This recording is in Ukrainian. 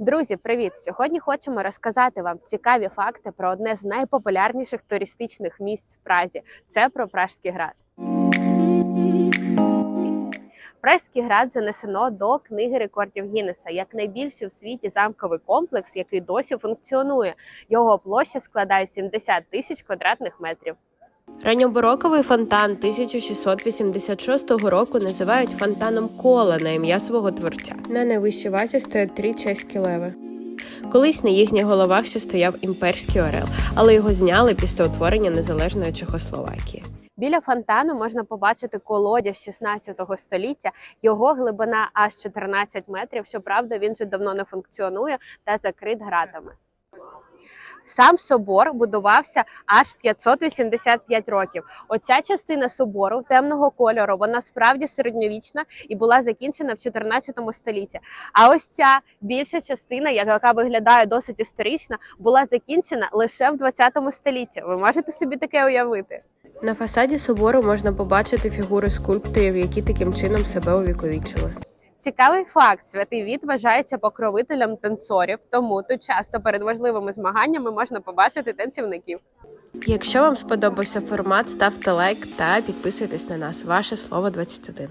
Друзі, привіт! Сьогодні хочемо розказати вам цікаві факти про одне з найпопулярніших туристичних місць в Празі. Це про Пражський град. Празький град занесено до книги рекордів Гіннеса як найбільший в світі замковий комплекс, який досі функціонує. Його площа складає 70 тисяч квадратних метрів. Ранньобароковий фонтан 1686 року називають фонтаном кола на ім'я свого творця. На найвищій вазі стоять три чеські леви. Колись на їхніх головах ще стояв імперський орел, але його зняли після утворення незалежної Чехословакії. Біля фонтану можна побачити колодязь 16 століття. Його глибина аж 14 метрів. Щоправда, він вже давно не функціонує та закрит гратами. Сам собор будувався аж 585 років. Оця частина собору темного кольору, вона справді середньовічна і була закінчена в 14 столітті. А ось ця більша частина, яка виглядає досить історично, була закінчена лише в 20 столітті. Ви можете собі таке уявити? На фасаді собору можна побачити фігури скульпторів, які таким чином себе увіковічили. Цікавий факт: святий Віт вважається покровителем танцорів, тому тут часто перед важливими змаганнями можна побачити танцівників. Якщо вам сподобався формат, ставте лайк та підписуйтесь на нас. Ваше слово 21.